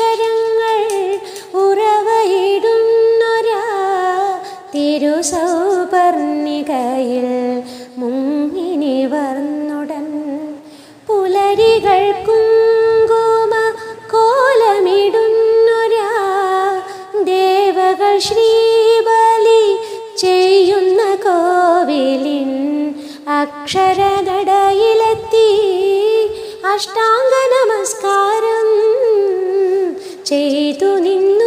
അക്ഷരങ്ങൾ ഉറവയിടുന്നൊരാ തിരുസൗപർണികയിൽ മുങ്ങിനി വർന്നുടൻ പുലരികൾ കുങ്കുമ കോലമിടുന്നൊരാ ദേവകൾ ശ്രീബലി ചെയ്യുന്ന കോവിലിൻ അക്ഷരനടയിലെത്തി അഷ്ടാംഗ നമസ്കാരം. 基督。